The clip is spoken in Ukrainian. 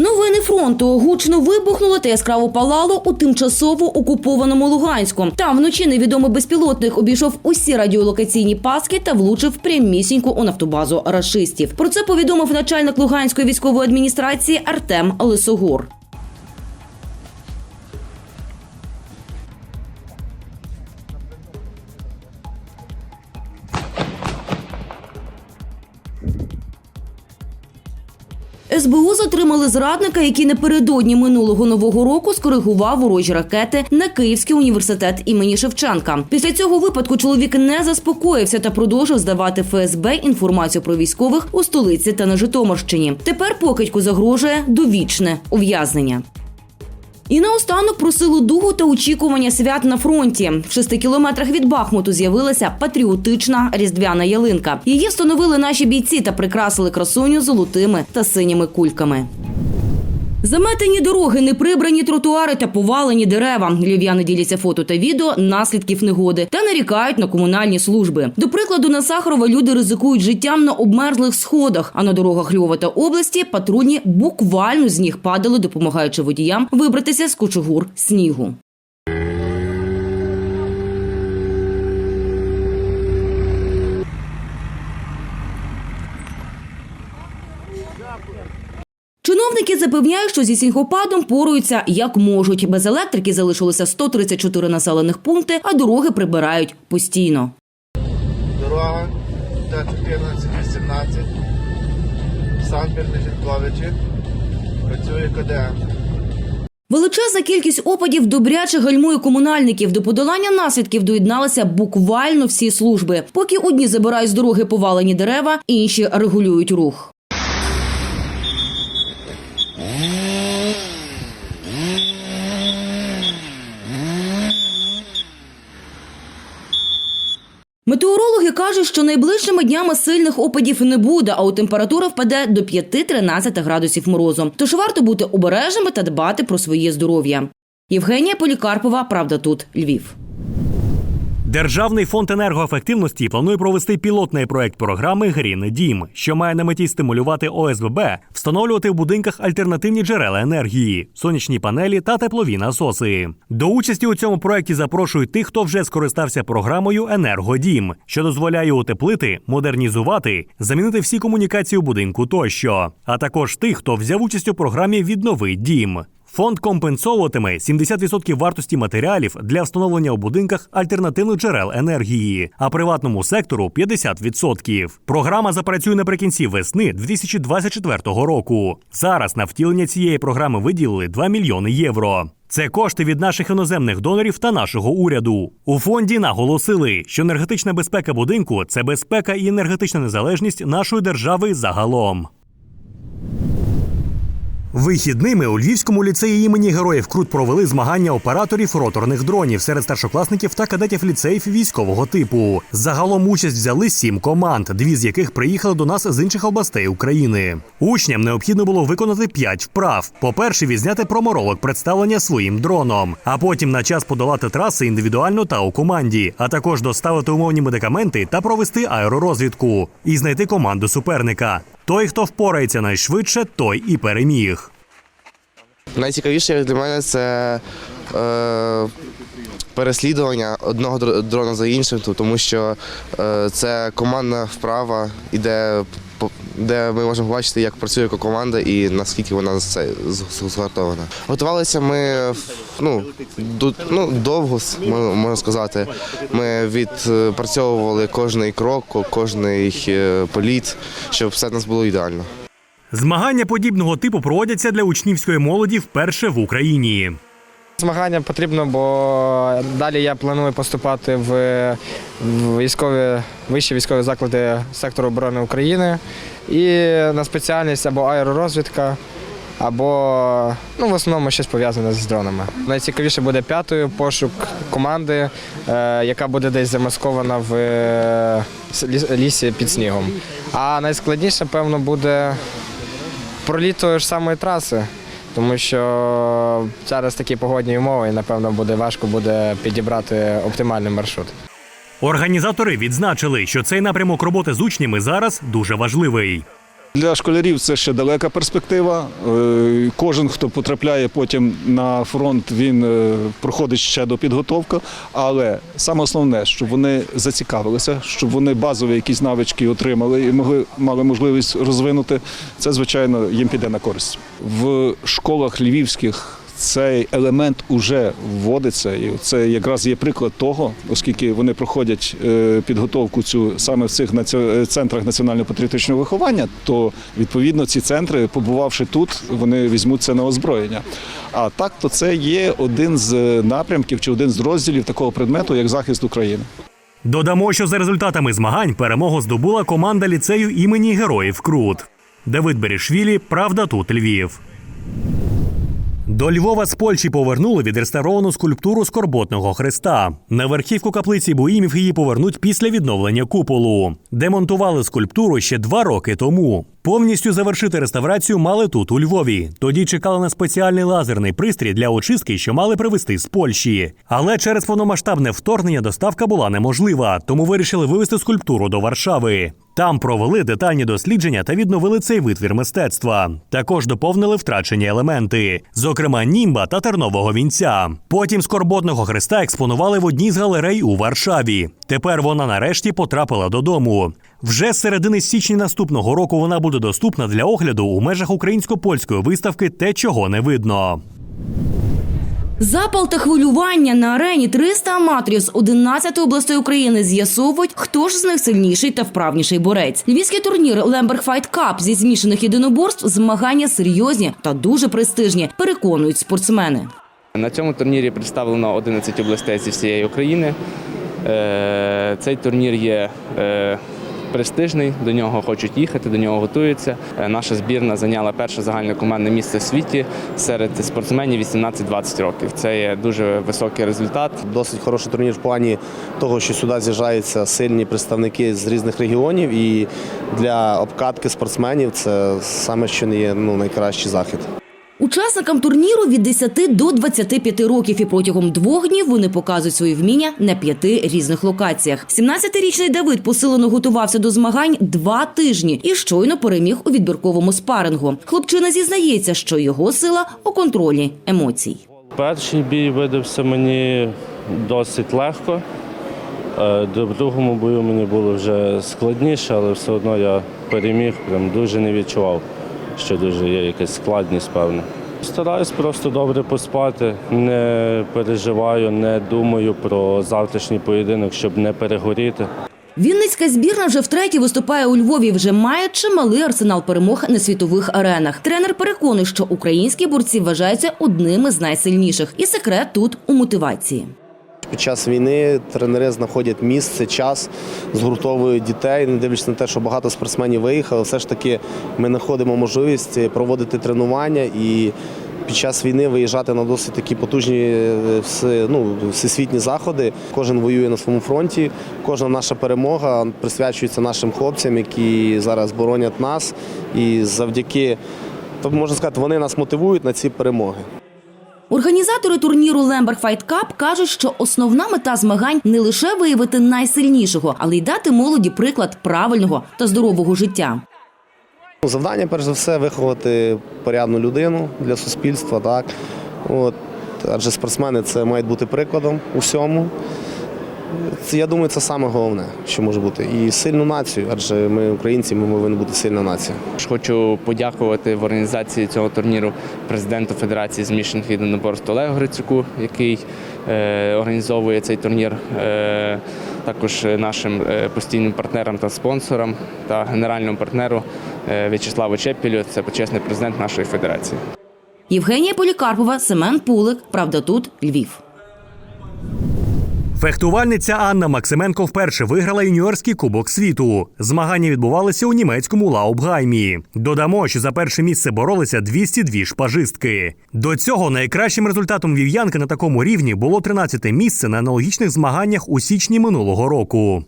Новини фронту гучно вибухнуло та яскраво палало у тимчасово окупованому Луганську. Там вночі невідомий безпілотник обійшов усі радіолокаційні паски та влучив прямісінько у нафтобазу рашистів. Про це повідомив начальник Луганської військової адміністрації Артем Лисогор. СБУ затримали зрадника, який напередодні минулого нового року скоригував ворожі ракети на Київський університет імені Шевченка. Після цього випадку чоловік не заспокоївся та продовжив здавати ФСБ інформацію про військових у столиці та на Житомирщині. Тепер покидьку загрожує довічне ув'язнення. І наостанок про силу духу та очікування свят на фронті. В шести кілометрах від Бахмуту з'явилася патріотична різдвяна ялинка. Її встановили наші бійці та прикрасили красуню золотими та синіми кульками. Заметені дороги, неприбрані тротуари та повалені дерева. Львів'яни діляться фото та відео наслідків негоди та нарікають на комунальні служби. До прикладу, на Сахарова люди ризикують життям на обмерзлих сходах. А на дорогах Львова та області патрульні буквально з ніг падали, допомагаючи водіям вибратися з кучугур снігу. Чиновники запевняють, що зі снігопадом поруються як можуть. Без електрики залишилося 134 населених пункти, а дороги прибирають постійно. Дорога Т-14-18, Самбір Жінковичі, працює КДМ. Величезна кількість опадів добряче гальмує комунальників. До подолання наслідків доєдналися буквально всі служби. Поки одні забирають з дороги повалені дерева, інші регулюють рух. Метеорологи кажуть, що найближчими днями сильних опадів не буде, а у температура впаде до 5-13 градусів морозу. Тож варто бути обережними та дбати про своє здоров'я. Євгенія Полікарпова, правда, тут Львів. Державний фонд енергоефективності планує провести пілотний проект програми Грін Дім, що має на меті стимулювати ОСББ, встановлювати в будинках альтернативні джерела енергії, сонячні панелі та теплові насоси. До участі у цьому проекті запрошують тих, хто вже скористався програмою Енергодім, що дозволяє утеплити, модернізувати, замінити всі комунікації у будинку тощо, а також тих, хто взяв участь у програмі Віднови дім. Фонд компенсовуватиме 70% вартості матеріалів для встановлення у будинках альтернативних джерел енергії, а приватному сектору 50%. Програма запрацює наприкінці весни 2024 року. Зараз на втілення цієї програми виділили 2 мільйони євро. Це кошти від наших іноземних донорів та нашого уряду. У фонді наголосили, що енергетична безпека будинку це безпека і енергетична незалежність нашої держави загалом. Вихідними у Львівському ліцеї імені Героїв Крут провели змагання операторів роторних дронів серед старшокласників та кадетів ліцеїв військового типу. Загалом участь взяли сім команд, дві з яких приїхали до нас з інших областей України. Учням необхідно було виконати п'ять вправ. По-перше, відзняти проморолок представлення своїм дроном, а потім на час подолати траси індивідуально та у команді, а також доставити умовні медикаменти та провести аеророзвідку і знайти команду суперника. Той, хто впорається найшвидше, той і переміг. Найцікавіше для мене це е, переслідування одного др- дрона за іншим, тому що е, це командна вправа, і де, ми можемо бачити, як працює команда і наскільки вона це з- з- згуртована. Готувалися ми ну, ну, довго, можна сказати. Ми відпрацьовували кожний крок, кожний е, політ, щоб все в нас було ідеально. Змагання подібного типу проводяться для учнівської молоді вперше в Україні. Змагання потрібно, бо далі я планую поступати в, військові, вищі військові заклади сектору оборони України і на спеціальність або аеророзвідка, або ну, в основному щось пов'язане з дронами. Найцікавіше буде п'ятою пошук команди, е, яка буде десь замаскована в е, лісі під снігом. А найскладніше, певно, буде проліт тої ж самої траси. Тому що зараз такі погодні умови, і напевно буде важко буде підібрати оптимальний маршрут. Організатори відзначили, що цей напрямок роботи з учнями зараз дуже важливий. Для школярів це ще далека перспектива. Е, Кожен, хто потрапляє потім на фронт, він е, проходить ще до підготовки. Але саме основне, щоб вони зацікавилися, щоб вони базові якісь навички отримали і могли мали можливість розвинути. Це звичайно їм піде на користь в школах львівських. Цей елемент уже вводиться, і це якраз є приклад того, оскільки вони проходять е, підготовку цю саме в цих центрах національно-патріотичного виховання, то відповідно ці центри, побувавши тут, вони візьмуть це на озброєння. А так, то це є один з напрямків чи один з розділів такого предмету, як захист України. Додамо, що за результатами змагань перемогу здобула команда ліцею імені Героїв Крут. Давид Берішвілі, Правда тут Львів. До Львова з Польщі повернули відреставровану скульптуру скорботного хреста. На верхівку каплиці Буїмів її повернуть після відновлення куполу. Демонтували скульптуру ще два роки тому. Повністю завершити реставрацію мали тут, у Львові. Тоді чекали на спеціальний лазерний пристрій для очистки, що мали привезти з Польщі. Але через повномасштабне вторгнення доставка була неможлива, тому вирішили вивезти скульптуру до Варшави. Там провели детальні дослідження та відновили цей витвір мистецтва. Також доповнили втрачені елементи, зокрема німба та тернового вінця. Потім скорботного хреста експонували в одній з галерей у Варшаві. Тепер вона нарешті потрапила додому. Вже з середини січня наступного року вона буде доступна для огляду у межах українсько-польської виставки Те, чого не видно. Запал та хвилювання на арені 300 аматорів з 11 областей України з'ясовують, хто ж з них сильніший та вправніший борець. Львівський турнір Лемберг Файт Кап зі змішаних єдиноборств змагання серйозні та дуже престижні, переконують спортсмени. На цьому турнірі представлено 11 областей зі всієї України. Е, Цей турнір є е, престижний, до нього хочуть їхати, до нього готуються. Е, Наша збірна зайняла перше загальнокомандне місце в світі серед спортсменів 18-20 років. Це є дуже високий результат. Досить хороший турнір в плані того, що сюди з'їжджаються сильні представники з різних регіонів, і для обкатки спортсменів це саме що не є ну, найкращий захід. Учасникам турніру від 10 до 25 років і протягом двох днів вони показують свої вміння на п'яти різних локаціях. 17-річний Давид посилено готувався до змагань два тижні і щойно переміг у відбірковому спарингу. Хлопчина зізнається, що його сила у контролі емоцій. Перший бій видався мені досить легко. Е, до- другому бою мені було вже складніше, але все одно я переміг, прям дуже не відчував, що дуже є якась складність певна. Стараюсь просто добре поспати, не переживаю, не думаю про завтрашній поєдинок, щоб не перегоріти. Вінницька збірна вже втретє виступає у Львові. Вже має чималий арсенал перемог на світових аренах. Тренер переконує, що українські борці вважаються одними з найсильніших, і секрет тут у мотивації. Під час війни тренери знаходять місце, час, згуртовують дітей, не дивлячись на те, що багато спортсменів виїхали, все ж таки ми знаходимо можливість проводити тренування і під час війни виїжджати на досить такі потужні е, ну, всесвітні заходи. Кожен воює на своєму фронті. Кожна наша перемога присвячується нашим хлопцям, які зараз боронять нас. І завдяки, можна сказати, вони нас мотивують на ці перемоги. Організатори турніру Лемберг Fight Cup кажуть, що основна мета змагань не лише виявити найсильнішого, але й дати молоді приклад правильного та здорового життя. Завдання, перш за все, виховати порядну людину для суспільства. Так? От. Адже спортсмени це мають бути прикладом у всьому. Це, я думаю, це саме головне, що може бути. І сильну націю, адже ми українці, ми повинні бути сильна нація. Хочу подякувати в організації цього турніру президенту Федерації змішаних єдиноборств Олегу Грицюку, який е, організовує цей турнір. Е, також нашим е, постійним партнерам та спонсорам та генеральному партнеру е, В'ячеславу Чепілю. Це почесний президент нашої федерації. Євгенія Полікарпова, Семен Пулик. Правда, тут Львів. Фехтувальниця Анна Максименко вперше виграла юніорський кубок світу. Змагання відбувалися у німецькому Лаубгаймі. Додамо, що за перше місце боролися 202 шпажистки. До цього найкращим результатом вів'янки на такому рівні було 13 місце на аналогічних змаганнях у січні минулого року.